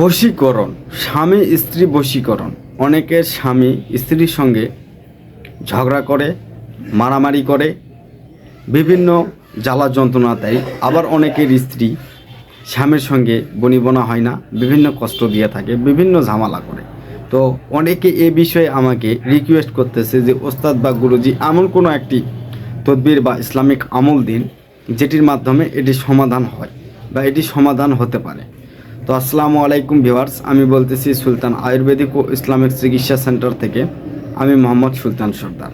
বশীকরণ, স্বামী, স্ত্রী বশীকরণ। অনেকের স্বামী, স্ত্রীর সঙ্গে ঝগড়া করে, মারামারি করে, বিভিন্ন জ্বালা যন্ত্রণা দেয়। আবার অনেকের স্ত্রী স্বামীর সঙ্গে বনিবনা হয় না, বিভিন্ন কষ্ট দিয়ে থাকে, বিভিন্ন ঝামেলা করে। তো অনেকে এ বিষয়ে আমাকে রিকোয়েস্ট করতেছে যে, ওস্তাদ বা গুরুজি, এমন কোনো একটি তদবির বা ইসলামিক আমল দিন, যেটির মাধ্যমে এটি সমাধান হয় বা এটি সমাধান হতে পারে। তো আসসালামু আলাইকুম ভিউয়ার্স, আমি বলতেছি সুলতান আয়ুর্বেদিক ও ইসলামিক চিকিৎসা সেন্টার থেকে আমি মোহাম্মদ সুলতান সর্দার।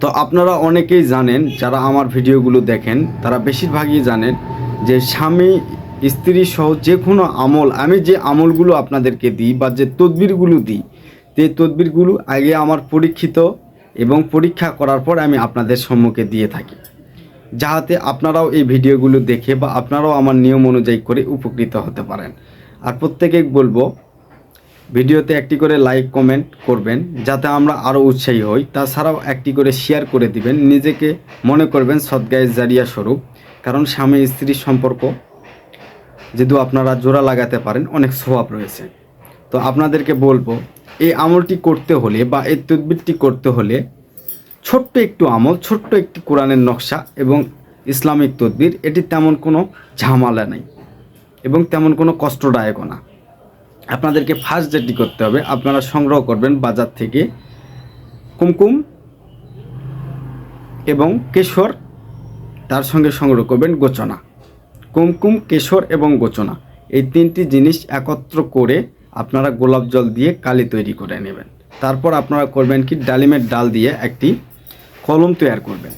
তো আপনারা অনেকেই জানেন, যারা আমার ভিডিওগুলো দেখেন, তারা বেশিরভাগই জানেন যে স্বামী, স্ত্রী সহ যে কোনো আমল, আমি যে আমলগুলো আপনাদেরকে দিই বা যে তদবিরগুলো দিই, সেই তদবিরগুলো আগে আমার পরীক্ষিত এবং পরীক্ষা করার পর আমি আপনাদের সম্মুখে দিয়ে থাকি। যাহাতে আপনারাও এই ভিডিওগুলো দেখে বা আপনারাও আমার নিয়ম অনুযায়ী করে উপকৃত হতে পারেন। আর প্রত্যেকে বলব, ভিডিওতে একটি করে লাইক, কমেন্ট করবেন, যাতে আমরা আরও উৎসাহী হই। তাছাড়াও একটি করে শেয়ার করে দিবেন। নিজেকে মনে করবেন সদ্গায় জারিয়া স্বরূপ। কারণ স্বামী স্ত্রীর সম্পর্ক যেহেতু আপনারা জোড়া লাগাতে পারেন, অনেক স্বভাব রয়েছে। তো আপনাদেরকে বলব, এই আমলটি করতে হলে বা এই তদবিরটি করতে হলে ছোট্ট একটু আমল, ছোট্ট একটি কোরআনের নকশা এবং ইসলামিক তদবির, এটি তেমন কোনো ঝামেলা নেই এবং তেমন কোনো কষ্টদায়কও না। আপনাদেরকে ফার্স্ট যেটি করতে হবে, আপনারা সংগ্রহ করবেন বাজার থেকে কুমকুম এবং কেশর, তার সঙ্গে সংগ্রহ করবেন গোচনা। কুমকুম, কেশর এবং গোচনা, এই তিনটি জিনিস একত্র করে আপনারা গোলাপ জল দিয়ে কালি তৈরি করে নেবেন। তারপর আপনারা করবেন কি, ডালিমের ডাল দিয়ে একটি কলম তৈরি করবেন।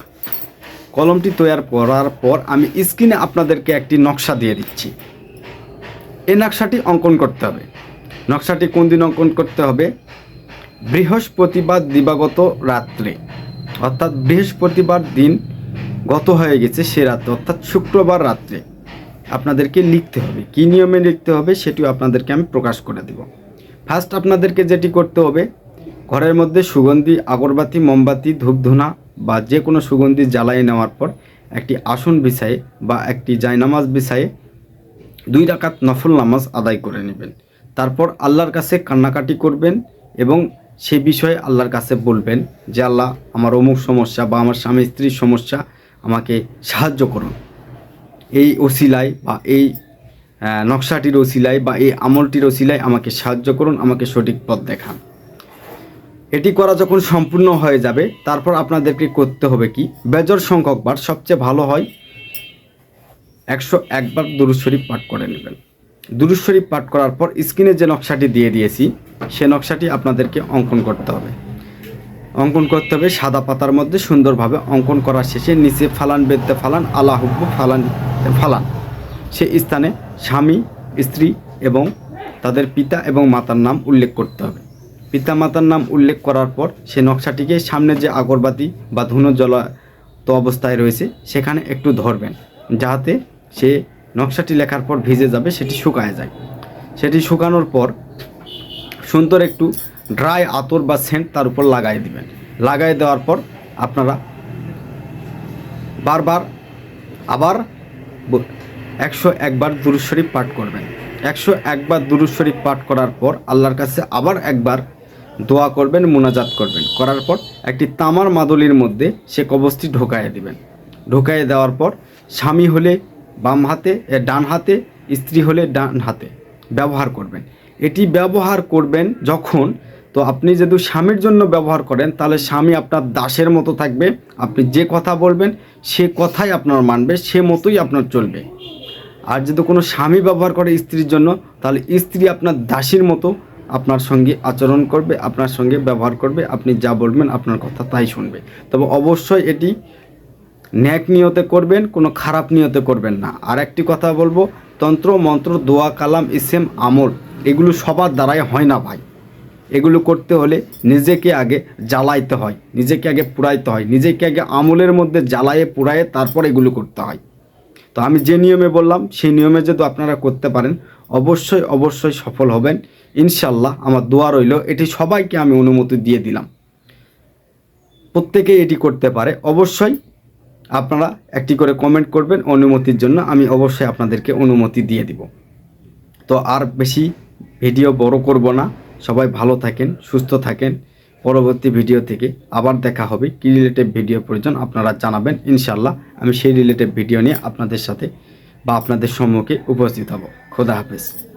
কলমটি তৈরি করার পর আমি স্ক্রিনে আপনাদেরকে একটি নকশা দিয়ে দিচ্ছি। এই নকশাটি অঙ্কন করতে হবে। নকশাটি কোন দিন অঙ্কন করতে হবে? বৃহস্পতিবার দিবাগত রাত্রে। অর্থাৎ বৃহস্পতিবার দিন গত হয়ে গেছে সে রাত্রে, অর্থাৎ শুক্রবার রাত্রে আপনাদেরকে লিখতে হবে। কী নিয়মে লিখতে হবে সেটিও আপনাদেরকে আমি প্রকাশ করে দেব। ফার্স্ট আপনাদেরকে যেটি করতে হবে, ঘরের মধ্যে সুগন্ধি, আগরবাতি, মোমবাতি, ধূপধুনা বা যে কোনো সুগন্ধি জ্বালিয়ে নেওয়ার পর একটি আসন বিছায়ে বা একটি জায়নামাজ বিছায়ে দুই রাকাত নফল নামাজ আদায় করে নেবেন। তারপর আল্লাহর কাছে কান্নাকাটি করবেন এবং সে বিষয়ে আল্লাহর কাছে বলবেন যে, আল্লাহ, আমার অমুক সমস্যা বা আমার স্বামী স্ত্রীর সমস্যা আমাকে সাহায্য করুন। এই ওসিলায় বা এই নকশাটির ওসিলায় বা এই আমলটির ওসিলায় আমাকে সাহায্য করুন, আমাকে সঠিক পথ দেখান। এটি করা যখন সম্পূর্ণ হয়ে যাবে, তারপর আপনাদেরকে করতে হবে কি? বেজর সংখ্যকবার সবচেয়ে ভালো হয় একশো একবার দুরুদ শরীফ পাঠ করে নেবেন। দুরুদ শরীফ পাঠ করার পর স্ক্রিনে যে নকশাটি দিয়ে দিয়েছি, সে নকশাটি আপনাদেরকে অঙ্কন করতে হবে। অঙ্কন করতে হবে সাদা পাতার মধ্যে, সুন্দরভাবে অঙ্কন করার শেষে নিচে ফালান বেদতে ফালান, আল্লাহ ফালান ফালান। সে স্থানে স্বামী, স্ত্রী এবং তাদের পিতা এবং মাতার নাম উল্লেখ করতে হবে। পিতা মাতার নাম উল্লেখ করার পর সে নকশাটিকে সামনে যে আগরবাতি বা ধুনো জ্বলা তো অবস্থায় রয়েছে, সেখানে একটু ধরবেন যাতে সে নকশাটি লেখার পর ভিজে যাবে, সেটি শুকায় যায়। সেটি শুকানোর পর সুন্দর একটু ড্রাই আতর বা সেন্ট তার উপর লাগাই দিবেন। লাগাই দেওয়ার পর আপনারা বারবার আবার একশো একবার দুরুদ শরীফ পাঠ করবেন। একশো একবার দুরুদ শরীফ পাঠ করার পর আল্লাহর কাছে আবার একবার দোয়া করবেন, মোনাজাত করবেন। করার পর একটি তামার মাদলির মধ্যে সে কবচটি ঢোকায় দিবেন। ঢোকায় দেওয়ার পর স্বামী হলে বাম হাতে ডান হাতে, স্ত্রী হলে ডান হাতে ব্যবহার করবেন। এটি ব্যবহার করবেন যখন, তো আপনি যদি স্বামীর জন্য ব্যবহার করেন, তাহলে স্বামী আপনার দাসের মতো থাকবে। আপনি যে কথা বলবেন, সে কথাই আপনার মানবে, সে মতোই আপনার চলবে। আর যদি কোনো স্বামী ব্যবহার করে স্ত্রীর জন্য, তাহলে স্ত্রী আপনার দাসীর মতো আপনার সঙ্গে আচরণ করবে, আপনার সঙ্গে ব্যবহার করবে, আপনি যা বলবেন আপনার কথা তাই শুনবে। তবে অবশ্যই এটি ন্যাক নিয়তে করবেন, কোনো খারাপ নিয়তে করবেন না। আর একটি কথা বলব, তন্ত্র, মন্ত্র, দোয়া, কালাম, ইসেম, আমল, এগুলো সবার দ্বারাই হয় না ভাই। এগুলো করতে হলে নিজেকে আগে জ্বালাইতে হয়, নিজেকে আগে পুড়াইতে হয়, নিজেকে আগে আমলের মধ্যে জ্বালায়ে পুড়ায়ে তারপর এগুলো করতে হয়। তো আমি যে নিয়মে বললাম, সেই নিয়মে যদি আপনারা করতে পারেন, অবশ্যই অবশ্যই সফল হবেন। ইনশাল্লাহ আমার দোয়া রইল। এটি সবাইকে আমি অনুমতি দিয়ে দিলাম। প্রত্যেকেই এটি করতে পারে। অবশ্যই আপনারা একটি করে কমেন্ট করবেন। অনুমতির জন্য আমি অবশ্যই আপনাদেরকে অনুমতি দিয়ে দিব। তো আর বেশি ভিডিও বড় করব না। সবাই ভালো থাকেন, সুস্থ থাকেন। পরবর্তী ভিডিও থেকে আবার দেখা হবে। কী রিলেটেড ভিডিও প্রয়োজন আপনারা জানাবেন। ইনশাল্লাহ আমি সেই রিলেটেড ভিডিও নিয়ে আপনাদের সাথে বা আপনাদের সম্মুখে উপস্থিত হব। খোদা হাফেজ।